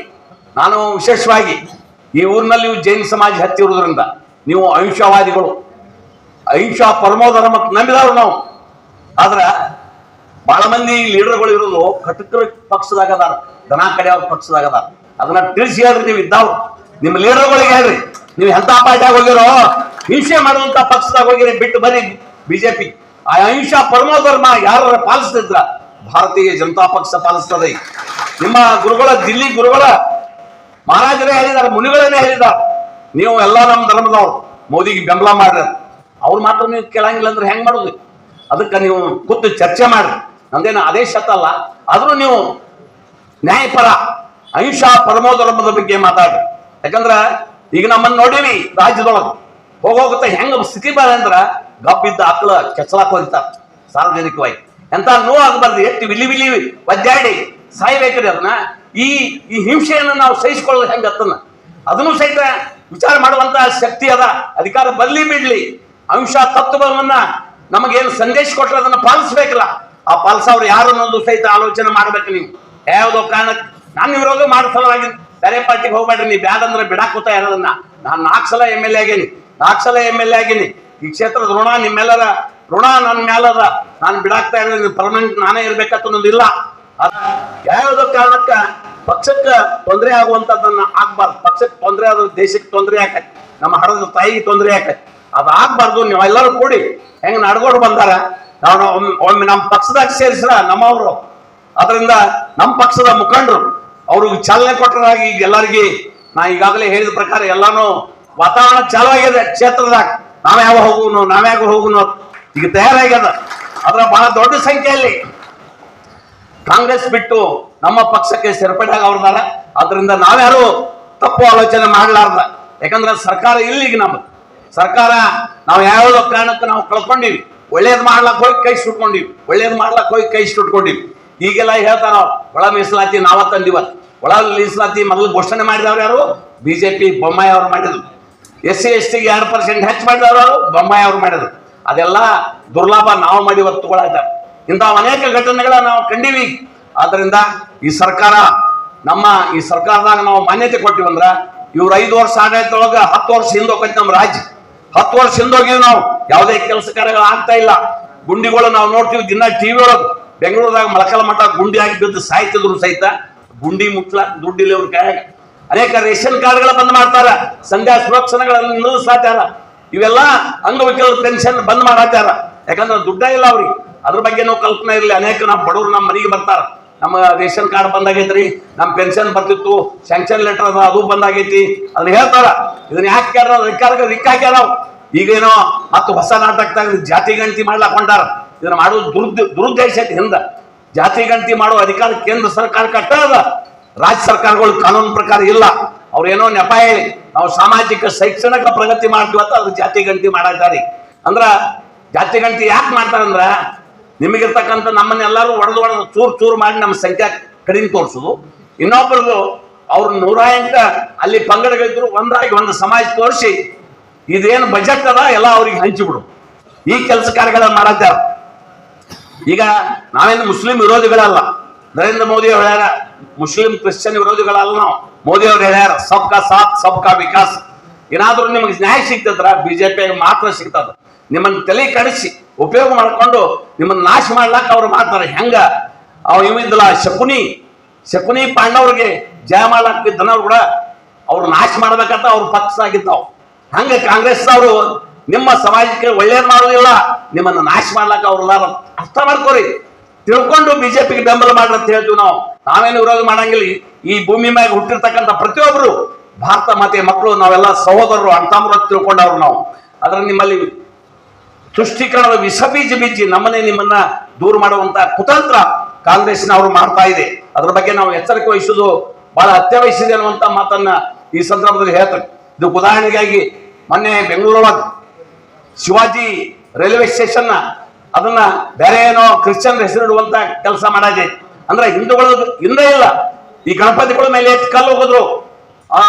ನಾನು ವಿಶೇಷವಾಗಿ ಈ ಊರಿನಲ್ಲಿ ಜೈನ ಸಮಾಜ ಹತ್ತಿರುವುದರಿಂದ ನೀವು ಅಹಿಂಸಾವಾದಿಗಳು ಅಹಿಂಸಾ ಪರಮೋಧರ್ಮಕ್ಕೆ ನಂಬಿದವರು ನಾವು. ಆದ್ರ ಬಹಳ ಮಂದಿ ಲೀಡರ್ಗಳು ಇರೋದು ಕಟಕರ ಪಕ್ಷದಾಗ ಅದಾರ ದನ ಕಡೆಯವ್ರ ಪಕ್ಷದಾಗ ಅದಾರ. ಅದನ್ನ ತಿಳಿಸಿ ಹೇಳ್ರಿ ನೀವು ಇದ್ದಾವ್ ನಿಮ್ಮ ಲೀಡರ್ಗಳಿಗೆ ಹೇಳ್ರಿ. ನೀವು ಎಂತ ಪಾರ್ಟಿಯಾಗ ಹೋಗಿರೋ? ಹಿಂಸೆ ಮಾಡುವಂತ ಪಕ್ಷದಾಗ ಹೋಗಿರಿ ಬಿಟ್ಟು ಬರಿ ಬಿಜೆಪಿ. ಆ ಅಹಿಂಸಾ ಪರಮೋಧರ್ಮ ಯಾರು ಪಾಲಿಸ್ತಿದ್ರ? ಭಾರತೀಯ ಜನತಾ ಪಕ್ಷ ಪಾಲಿಸ್ತದೆ. ನಿಮ್ಮ ಗುರುಗಳ, ದಿಲ್ಲಿ ಗುರುಗಳ, ಮಹಾರಾಜರೇ ಹೇಳಿದ್ದಾರೆ ಮುನಿಗಳನ್ನೇ ಹೇಳಿದ್ದಾರೆ ನೀವು ಎಲ್ಲ ನಮ್ಮ ಧರ್ಮದವ್ರು. ಮೋದಿಗೆ ಬೆಂಬಲ ಮಾಡ್ರಿ ಅವ್ರ ಮಾತ್ರ ನೀವು ಕೇಳಂಗಿಲ್ಲ ಅಂದ್ರೆ ಹೆಂಗ್ ಮಾಡೋದು ಅದಕ್ಕೆ ನೀವು ಕೂತು ಚರ್ಚೆ ಮಾಡ್ರಿ. ನಂದೇನು ಆದೇಶ ಅಲ್ಲ. ಆದ್ರೂ ನೀವು ನ್ಯಾಯಪರ, ಅಹಿಂಸಾ ಪರಮೋಧರ್ಮದ ಬಗ್ಗೆ ಮಾತಾಡ್ರಿ. ಯಾಕಂದ್ರ ಈಗ ನಮ್ಮನ್ನ ನೋಡೀವಿ ರಾಜ್ಯದೊಳಗೆ. ಹೋಗೋಗುತ್ತೆ ಹೆಂಗ ಸ್ಥಿತಿ ಬರ ಅಂದ್ರೆ ಗಬ್ಬಿದ್ದ ಆಕಳ ಕೆಚ್ಚಲಾಕ್ ಹೋಗ್ತಾರೆ ಸಾರ್ವಜನಿಕವಾಗಿ. ಎಂತ ನೋವು ಆಗಬಾರ್ದು ಎಷ್ಟು ವಿಲಿ ವಿಲಿ ಒದ್ದಾಡಿ ಸಾಯ್ಬೇಕ್ರಿ ಅದನ್ನ. ಈ ಈ ಹಿಂಸೆಯನ್ನು ನಾವು ಸಹಿಸಿಕೊಳ್ಳೋದು ಹೆಂಗ ಅದನ್ನು ಸಹಿತ ವಿಚಾರ ಮಾಡುವಂತ ಶಕ್ತಿ ಅದ. ಅಧಿಕಾರ ಬರ್ಲಿ ಬಿಡ್ಲಿ. ಅಂಶ ತತ್ವವನ್ನ ನಮಗೇನು ಸಂದೇಶ ಕೊಟ್ಟರೆ ಅದನ್ನ ಪಾಲಿಸ್ಬೇಕಲ್ಲ? ಆ ಪಾಲಿಸೋರು ಯಾರು ಅನ್ನೋದು ಸಹಿತ ಆಲೋಚನೆ ಮಾಡ್ಬೇಕು ನೀವು. ಯಾವುದೋ ಕಾರಣಕ್ಕೆ ನಾನು ಇವ್ರಿಗೂ ಮಾಡೋ ಸಲುವಾಗಿ ಬೇರೆ ಪಾರ್ಟಿಗೆ ಹೋಗ್ಬೇಡ್ರಿ, ನೀವು ಬ್ಯಾಡ ಅಂದ್ರೆ ಬಿಡಾಕೋತಾ ಇರೋದನ್ನ. ನಾನು ನಾಲ್ಕು ಸಲ ಎಂ ಎಲ್ ಎ ಆಗೇನಿ, ನಾಲ್ಕು ಸಲ ಎಂ ಎಲ್ ಎ ಆಗೀನಿ. ಈ ಕ್ಷೇತ್ರದ ಋಣ ನಿಮ್ಮೆಲ್ಲರ ಋಣ ನನ್ನ ಮೇಲದ ನಾನು ಬಿಡಾಕ್ತಾ ಇರೋದು ಪರ್ಮನೆಂಟ್ ನಾನೇ ಇರ್ಬೇಕಂತ ಅನ್ನೋದಿಲ್ಲ ಯಾವುದೋ ಕಾರಣಕ್ಕ ಪಕ್ಷಕ್ಕೆ ತೊಂದರೆ ಆಗುವಂತದನ್ನ ಆಗ್ಬಾರ್ದು. ಪಕ್ಷಕ್ಕೆ ತೊಂದರೆ ಆದ್ರೆ ದೇಶಕ್ಕೆ ತೊಂದರೆ ಆಕತಿ ನಮ್ಮ ಹಡದ ತಾಯಿಗೆ ತೊಂದರೆ ಆಕತಿ ಅದು ಆಗ್ಬಾರ್ದು ನೀವೆಲ್ಲರೂ ಕೂಡಿ. ಹೆಂಗ್ ನಡ್ಕೊಂಡು ಬಂದಾರ? ನಾನು ಒಮ್ಮೆ- ನಮ್ಮ ಪಕ್ಷದಾಗ ಸೇರಿಸಿದ ನಮ್ಮವರು. ಅದರಿಂದ ನಮ್ಮ ಪಕ್ಷದ ಮುಖಂಡರು, ಅವ್ರಿಗೆ ಚಾಲನೆ ಕೊಟ್ಟರಾಗಿ ಈಗ ಎಲ್ಲರಿಗೆ ನಾ ಈಗಾಗಲೇ ಹೇಳಿದ ಪ್ರಕಾರ ಎಲ್ಲಾನು ವಾತಾವರಣ ಚಾಲು ಆಗಿದೆ ಕ್ಷೇತ್ರದಾಗ ನಾವ್ಯಾವ ಹೋಗುನು ನಾವ್ಯಾಗ ಹೋಗುನು. ಈಗ ತಯಾರಾಗ್ಯದ. ಅದ್ರ ಬಹಳ ದೊಡ್ಡ ಸಂಖ್ಯೆಯಲ್ಲಿ ಕಾಂಗ್ರೆಸ್ ಬಿಟ್ಟು ನಮ್ಮ ಪಕ್ಷಕ್ಕೆ ಸೇರ್ಪಡೆ ಅವ್ರದಾರ ಅದರಿಂದ ನಾವ್ಯಾರು ತಪ್ಪು ಆಲೋಚನೆ ಮಾಡಲಾರ್ದ. ಯಾಕಂದ್ರೆ ಸರ್ಕಾರ ಇಲ್ಲಿಗೆ ನಮ್ದು. ಸರ್ಕಾರ, ನಾವು ಯಾವ್ದೋ ಕಾರಣಕ್ಕೆ ನಾವು ಕಳ್ಕೊಂಡಿವಿ. ಒಳ್ಳೇದು ಮಾಡ್ಲಕ್ಕೆ ಹೋಗಿ ಕೈ ಸುಟ್ಕೊಂಡಿವಿ. ಒಳ್ಳೇದು ಮಾಡ್ಲಕ್ಕೆ ಹೋಗಿ ಕೈ ಸುಟ್ಕೊಂಡಿವಿ. ಈಗೆಲ್ಲ ಹೇಳ್ತಾರ ಒಳ ಮೀಸಲಾತಿ ನಾವ ತಂದಿವತ್ ಒಳ ಮೀಸಲಾತಿ ಮೊದಲು ಘೋಷಣೆ ಮಾಡಿದವ್ರು ಯಾರು? ಬಿಜೆಪಿ, ಬೊಮ್ಮಾಯಿ ಅವ್ರು ಮಾಡಿದ್ರು. ಎಸ್ ಸಿ ಎಸ್ ಟಿಗೆ ಎರಡು ಪರ್ಸೆಂಟ್ ಹೆಚ್ಚು ಮಾಡಿದವರು ಅವರು ಬೊಮ್ಮಾಯಿ ಅವ್ರು ಮಾಡಿದ್ರು. ಅದೆಲ್ಲ ದುರ್ಲಾಭ ನಾವು ಮಾಡಿ ತಗೊಳ್ತಾರೆ ಇಂಥ ಅನೇಕ ಘಟನೆಗಳ ನಾವು ಕಂಡೀವಿ. ಆದ್ರಿಂದ ಈ ಸರ್ಕಾರ, ನಮ್ಮ ಈ ಸರ್ಕಾರದಾಗ ನಾವು ಮಾನ್ಯತೆ ಕೊಟ್ಟಿವಂದ್ರ ಇವ್ರ ಐದು ವರ್ಷ ಆಡಳಿತದೊಳಗ ಹತ್ತು ವರ್ಷ ಹಿಂದೆ ಹೋಗೈತಿ ನಮ್ಮ ರಾಜ್ಯ. ಹತ್ತು ವರ್ಷ ಹಿಂದೋಗಿವಿ ನಾವು. ಯಾವುದೇ ಕೆಲಸ ಕಾರ್ಯಗಳು ಆಗ್ತಾ ಇಲ್ಲ. ಗುಂಡಿಗಳು ನಾವು ನೋಡ್ತೀವಿ ದಿನ ಟಿವಿ ಒಳಗೆ. ಬೆಂಗಳೂರದಾಗ ಮಳಕಲ ಮಠ ಗುಂಡಿ ಆಗಿ ಬಿದ್ದು ಸಾಯ್ತಿದ್ರು ಸಹಿತ. ಗುಂಡಿ ಮುಟ್ಲ ದುಡ್ಡಿಲ್ಲ ಅವ್ರ ಕೈಯಾಗ. ಅನೇಕ ರೇಷನ್ ಕಾರ್ಡ್ಗಳ ಬಂದ್ ಮಾಡ್ತಾರ. ಸಂಧ್ಯಾ ಸುರಕ್ಷಣೆಗಳನ್ನು ನಿಲ್ಲಿಸ್ಲಾತಾರ ಇವೆಲ್ಲ ಅಂಗವಿಕಲ ಪೆನ್ಷನ್ ಬಂದ್ ಮಾಡಾತಾರ ಯಾಕಂದ್ರೆ ದುಡ್ಡ ಇಲ್ಲ ಅವ್ರಿಗೆ. ಅದ್ರ ಬಗ್ಗೆನೂ ಕಲ್ಪನೆ ಇರಲಿ. ಅನೇಕ ನಮ್ಮ ಬಡವರು ನಮ್ಮ ಮನೆಗೆ ಬರ್ತಾರ. ನಮ್ಮ ರೇಷನ್ ಕಾರ್ಡ್ ಬಂದಾಗೈತ್ರಿ ನಮ್ಮ ಪೆನ್ಷನ್ ಬರ್ತಿತ್ತು ಸ್ಯಾಂಕ್ಷನ್ ಲೆಟರ್ ಅದ, ಅದು ಬಂದಾಗೈತಿ. ಅದನ್ನ ಹೇಳ್ತಾರ. ಇದನ್ನ ಯಾಕೆ ರಿಕ್ಕಾರ್ಗ ರಿಕ್ ಹಾಕ್ಯಾರ ಈಗೇನೋ ಮತ್ತು ಹೊಸ ನಾಟಕದಾಗ ಜಾತಿ ಗಣತಿ ಮಾಡ್ಲಾಕ್ ಹೊಂಟಾರ ಇದನ್ನ ಮಾಡೋದು ದುರುದ್ ದುರುದ್ದೇಶ ಐತಿ ಹಿಂದ. ಜಾತಿ ಗಣತಿ ಮಾಡೋ ಅಧಿಕಾರ ಕೇಂದ್ರ ಸರ್ಕಾರ ಅದ ರಾಜ್ಯ ಸರ್ಕಾರಗಳು ಕಾನೂನು ಪ್ರಕಾರ ಇಲ್ಲ. ಅವ್ರೇನೋ ನೆಪ ಹೇಳಿ ನಾವು ಸಾಮಾಜಿಕ ಶೈಕ್ಷಣಿಕ ಪ್ರಗತಿ ಮಾಡ್ತೀವಿ ಅಂತ ಅದು ಜಾತಿ ಗಣತಿ ಮಾಡಾಕ್ತಾರಿ ಅಂದ್ರ ಜಾತಿ ಗಣತಿ ಯಾಕೆ ಮಾಡ್ತಾರಂದ್ರ ನಿಮಗಿರ್ತಕ್ಕಂಥ ನಮ್ಮನ್ನೆಲ್ಲರೂ ಒಡೆದು ಒಡೆದು ಚೂರು ಚೂರು ಮಾಡಿ ನಮ್ಮ ಸಂಖ್ಯೆ ಕಡಿಮೆ ತೋರಿಸೋದು. ಇನ್ನೊಬ್ಬರದು ಅವ್ರ ನೂರ ಎಂಟ ಅಲ್ಲಿ ಪಂಗಡಗಳಿದ್ರು ಒಂದಾಗಿ ಒಂದು ಸಮಾಜ ತೋರಿಸಿ, ಇದೇನು ಬಜೆಟ್ ಅದ, ಎಲ್ಲ ಅವ್ರಿಗೆ ಹಂಚಿಬಿಡು ಈ ಕೆಲಸ ಕಾರ್ಯಗಳನ್ನ ಮಾಡತ್ತಾರ ಈಗ ನಾವೇನು ಮುಸ್ಲಿಂ ವಿರೋಧಿಗಳಲ್ಲ. ನರೇಂದ್ರ ಮೋದಿ ಅವ್ರು ಹೇಳ್ಯಾರ, ಮುಸ್ಲಿಂ ಕ್ರಿಶ್ಚಿಯನ್ ವಿರೋಧಿಗಳಲ್ಲ ನಾವು. ಮೋದಿ ಅವ್ರು ಹೇಳ್ಯಾರ, ಸಬ್ಕಾ ಸಾಥ್, ಸಬ್ಕಾ ವಿಕಾಸ್. ಏನಾದ್ರೂ ನಿಮಗೆ ನ್ಯಾಯ ಸಿಗ್ತದ್ರ? ಬಿಜೆಪಿ ಮಾತ್ರ ಸಿಗ್ತದ. ನಿಮ್ಮನ್ನ ತಲೆ ಕಡಿಸಿ ಉಪಯೋಗ ಮಾಡ್ಕೊಂಡು ನಿಮ್ಮನ್ನ ನಾಶ ಮಾಡ್ಲಾಕ ಅವ್ರು ಮಾಡ್ತಾರೆ. ಹೆಂಗ? ಅವ್ ಇವಿದ್ದಲ್ಲ ಶಕುನಿ ಶಕುನಿ ಪಾಂಡವ್ರಿಗೆ ಜಯ ಮಾಡ್ಲಾಕ ಕೂಡ ಅವ್ರು ನಾಶ ಮಾಡ್ಬೇಕಂತ ಅವ್ರ ಪಕ್ಷ ಆಗಿದ್ದಾವ್. ಹಂಗ ಕಾಂಗ್ರೆಸ್ ಅವರು ನಿಮ್ಮ ಸಮಾಜಕ್ಕೆ ಒಳ್ಳೇದ್ ಮಾಡೋದಿಲ್ಲ, ನಿಮ್ಮನ್ನ ನಾಶ ಮಾಡ್ಲಾಕ ಅವ್ರು ಅರ್ಥ ಮಾಡ್ಕೋರಿ. ತಿಳ್ಕೊಂಡು ಬಿಜೆಪಿಗೆ ಬೆಂಬಲ ಮಾಡ್ರಿ ಅಂತ ಹೇಳ್ತೀವಿ ನಾವು. ನಾವೇನು ವಿರೋಧ ಮಾಡಂಗಿಲ್ಲ. ಈ- ಈ ಭೂಮಿ ಮ್ಯಾಗ ಹುಟ್ಟಿರ್ತಕ್ಕಂಥ ಪ್ರತಿಯೊಬ್ಬರು ಭಾರತ ಮಾತೆಯ ಮಕ್ಕಳು, ನಾವೆಲ್ಲ ಸಹೋದರರು ಅಂತಾಮ್ರ ತಿಳ್ಕೊಂಡವ್ರು ನಾವು. ಅದ್ರ ನಿಮ್ಮಲ್ಲಿ ತುಷ್ಟೀಕರಣದ ವಿಷ ಬೀಜ ನಮ್ಮನೆ ನಿಮ್ಮನ್ನ ದೂರ ಮಾಡುವಂತ ಕುತಂತ್ರ ಕಾಂಗ್ರೆಸ್ನವರು ಮಾಡ್ತಾ ಇದೆ. ಅದರ ಬಗ್ಗೆ ನಾವು ಎಚ್ಚರಿಕೆ ವಹಿಸುವುದು ಬಹಳ ಅತ್ಯವಹಿಸಿದೆ ಅನ್ನುವಂತ ಮಾತನ್ನ ಈ ಸಂದರ್ಭದಲ್ಲಿ ಹೇಳ್ತಾರೆ ಇದು ಉದಾಹರಣೆಗಾಗಿ ಮೊನ್ನೆ ಬೆಂಗಳೂರೊಳಗೆ ಶಿವಾಜಿ ರೈಲ್ವೆ ಸ್ಟೇಷನ್ ಅದನ್ನ ಬೇರೆ ಏನೋ ಕ್ರಿಶ್ಚಿಯನ್ ಹೆಸರಿಡುವಂತ ಕೆಲಸ ಮಾಡಿದೆ ಅಂದ್ರೆ ಹಿಂದೂಗಳು ಹಿಂದೆ ಇಲ್ಲ. ಈ ಗಣಪತಿಗಳ ಮೇಲೆ ಎತ್ತಿ ಹೋಗಿದ್ರು ಆ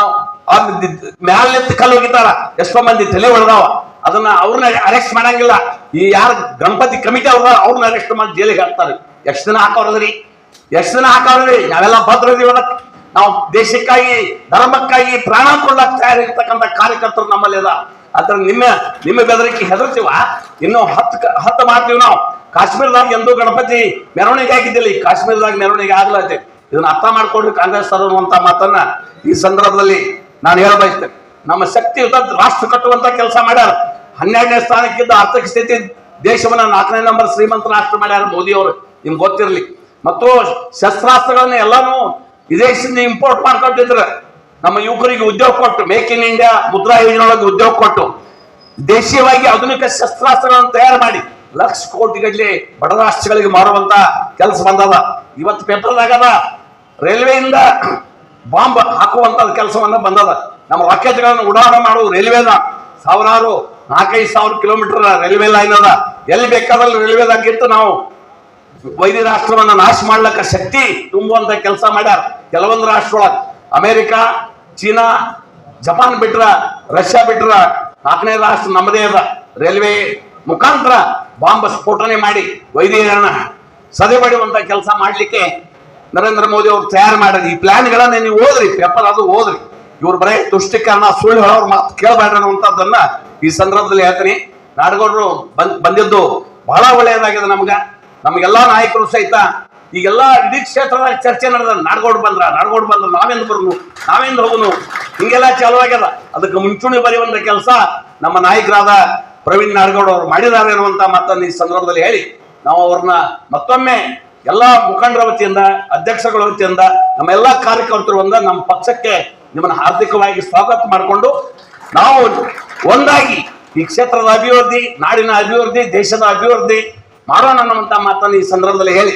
ಮ್ಯಾಲ್ ನಿಂತು ಕಲ್ಲು ಹೋಗಿದ್ದಾರ ಎಷ್ಟೋ ಮಂದಿ ತಲೆ ಹೊಡೆದಾವ ಅದನ್ನ ಅವ್ರನ್ನ ಅರೆಸ್ಟ್ ಮಾಡಂಗಿಲ್ಲ. ಈ ಯಾರು ಗಣಪತಿ ಕಮಿಟಿ ಅವ್ರ ಅವ್ರನ್ನ ಅರೆಸ್ಟ್ ಮಾಡಿ ಜೈಲಿಗೆ ಹಾಕ್ತಾರೆ. ಎಷ್ಟು ದಿನ ಹಾಕವ್ರದ್ರಿ? ಎಷ್ಟು ದಿನ ಹಾಕವ್ರದ್ರಿ? ನಾವೆಲ್ಲ ಭದ್ರ ನಾವು ದೇಶಕ್ಕಾಗಿ, ಧರ್ಮಕ್ಕಾಗಿ ಪ್ರಾಣ ಕೊಡ್ಲಕ್ ತಯಾರಿರ್ತಕ್ಕಂಥ ಕಾರ್ಯಕರ್ತರು ನಮ್ಮಲ್ಲಿ ಅದ. ಅದ್ರ ನಿಮ್ಮ ನಿಮ್ಮ ಬೆದರಿಕೆ ಹೆದರ್ತೀವ? ಇನ್ನು ಹತ್ತು ಹತ್ತು ಮಾಡ್ತೀವಿ ನಾವು. ಕಾಶ್ಮೀರದಾಗ ಎಂದೂ ಗಣಪತಿ ಮೆರವಣಿಗೆ ಆಗಿದ್ದಿಲ್ಲ. ಈ ಕಾಶ್ಮೀರದಾಗ ಮೆರವಣಿಗೆ ಆಗ್ಲತ್ತೆ ಇದನ್ನ ಅರ್ಥ ಮಾಡ್ಕೊಂಡ್ರಿ ಕಾಂಗ್ರೆಸ್ ಸರ್ ಅನ್ನುವಂತ ಮಾತನ್ನ ಈ ಸಂದರ್ಭದಲ್ಲಿ ನಾನು ಹೇಳ ಬಯಸ್ತೇನೆ, ನಮ್ಮ ಶಕ್ತಿಯುತ ರಾಷ್ಟ್ರ ಕಟ್ಟುವಂತ ಕೆಲಸ ಮಾಡ್ಯಾರ. ಹನ್ನೆರಡನೇ ಸ್ಥಾನಕ್ಕಿದ್ದ ಆರ್ಥಿಕ ಸ್ಥಿತಿ ದೇಶವನ್ನ ನಾಲ್ಕನೇ ನಂಬರ್ ಶ್ರೀಮಂತ ರಾಷ್ಟ್ರ ಮಾಡ್ಯಾರ ಮೋದಿ ಅವರು. ನಿಮ್ಗೆ ಗೊತ್ತಿರಲಿ. ಮತ್ತು ಶಸ್ತ್ರಾಸ್ತ್ರಗಳನ್ನ ಎಲ್ಲಾನು ವಿದೇಶದಿಂದ ಇಂಪೋರ್ಟ್ ಮಾಡ್ಕೊಂಡಿದ್ರೆ ನಮ್ಮ ಯುವಕರಿಗೆ ಉದ್ಯೋಗ ಕೊಟ್ಟು ಮೇಕ್ ಇನ್ ಇಂಡಿಯಾ ಮುದ್ರಾ ಯೋಜನೆ ಉದ್ಯೋಗ ಕೊಟ್ಟು, ದೇಶೀಯವಾಗಿ ಆಧುನಿಕ ಶಸ್ತ್ರಾಸ್ತ್ರಗಳನ್ನು ತಯಾರು ಮಾಡಿ, ಲಕ್ಷ ಕೋಟಿಗಟ್ಟಲೆ ಬಡ ರಾಷ್ಟ್ರಗಳಿಗೆ ಮಾರುವಂತ ಕೆಲಸ ಬಂದದ. ಇವತ್ತು ಪೇಪರ್ದಾಗದ ರೈಲ್ವೆಯಿಂದ ಬಾಂಬ್ ಹಾಕುವಂತ ಕೆಲಸವನ್ನ ಬಂದದ. ನಮ್ಮ ರಾಕೆಟ್ಗಳನ್ನು ಉಡಾವಣೆ ಮಾಡುವ ರೈಲ್ವೆದ. ಸಾವಿರಾರು ನಾಲ್ಕೈದು ಸಾವಿರ ಕಿಲೋಮೀಟರ್ ರೈಲ್ವೆ ಲೈನ್ ಅದ. ಎಲ್ಲಿ ಬೇಕಾದಲ್ಲಿ ರೈಲ್ವೆದಾಗಿತ್ತು ನಾವು ವೈದ್ಯ ರಾಷ್ಟ್ರವನ್ನ ನಾಶ ಮಾಡ್ಲಕ್ಕ ಶಕ್ತಿ ತುಂಬುವಂತ ಕೆಲಸ ಮಾಡ್ಯಾರ. ಕೆಲವೊಂದು ರಾಷ್ಟ್ರೊಳಗ ಅಮೆರಿಕ, ಚೀನಾ, ಜಪಾನ್ ಬಿಟ್ರ, ರಷ್ಯಾ ಬಿಟ್ರ ನಾಲ್ಕನೇ ರಾಷ್ಟ್ರ ನಮ್ಮದೇ ಅದ. ರೈಲ್ವೆ ಮುಖಾಂತರ ಬಾಂಬ್ ಸ್ಫೋಟನೆ ಮಾಡಿ ವೈದ್ಯರನ್ನ ಸದೆಬಡಿಯುವಂತ ಕೆಲಸ ಮಾಡ್ಲಿಕ್ಕೆ ನರೇಂದ್ರ ಮೋದಿ ಅವರು ತಯಾರು ಮಾಡಿದ್ರು ಈ ಪ್ಲಾನ್ಗಳನ್ನ ನೀವು ಓದ್ರಿ, ಪೇಪರ್ ಅದು ಓದ್ರಿ. ಇವ್ರು ಬರೇ ತುಷ್ಟೀಕರಣ, ಸುಳ್ಳು ಹೇಳೋರು ಮಾತು ಕೇಳಬೇಡ್ರಿ ಅನ್ನುವಂಥದ್ದನ್ನ ಈ ಸಂದರ್ಭದಲ್ಲಿ ಹೇಳ್ತೀನಿ. ನಾಡಗೌಡರು ಬಂದ್, ಬಂದಿದ್ದು ಬಹಳ ಒಳ್ಳೆಯದಾಗಿದೆ ನಮ್ಗ. ನಮ್ಗೆಲ್ಲಾ ನಾಯಕರು ಸಹಿತ ಈಗೆಲ್ಲ ಇಡೀ ಕ್ಷೇತ್ರದಾಗ ಚರ್ಚೆ ನಡೆದ ನಾಡಗೌಡ ಬಂದ್ರ ನಾಡಗೌಡ ಬಂದ್ರ ನಾವೆಂದು ಬರ್ನು, ನಾವೆಂದು ಹೋಗುನು? ಹಿಂಗೆಲ್ಲ ಚಾಲು ಆಗ್ಯದ. ಅದಕ್ಕೆ ಮುಂಚೂಣಿ ಬರೆಯುವಂತ ಕೆಲಸ ನಮ್ಮ ನಾಯಕರಾದ ಪ್ರವೀಣ್ ನಾಡಗೌಡ ಅವರು ಮಾಡಿದ್ದಾರೆ ಅನ್ನುವಂತ ಮಾತನ್ನು ಈ ಸಂದರ್ಭದಲ್ಲಿ ಹೇಳಿ. ನಾವು ಅವ್ರನ್ನ ಮತ್ತೊಮ್ಮೆ ಎಲ್ಲಾ ಮುಖಂಡರ ವತಿಯಿಂದ, ಅಧ್ಯಕ್ಷಗಳ ವತಿಯಿಂದ ನಮ್ಮ ಎಲ್ಲಾ ಕಾರ್ಯಕರ್ತರು ಒಂದ ನಮ್ಮ ಪಕ್ಷಕ್ಕೆ ನಿಮ್ಮನ್ನು ಹಾರ್ದಿಕವಾಗಿ ಸ್ವಾಗತ ಮಾಡಿಕೊಂಡು ನಾವು ಒಂದಾಗಿ ಈ ಕ್ಷೇತ್ರದ ಅಭಿವೃದ್ಧಿ, ನಾಡಿನ ಅಭಿವೃದ್ಧಿ, ದೇಶದ ಅಭಿವೃದ್ಧಿ ಮಾಡೋಣ ಅನ್ನುವಂತ ಮಾತನ್ನು ಈ ಸಂದರ್ಭದಲ್ಲಿ ಹೇಳಿ.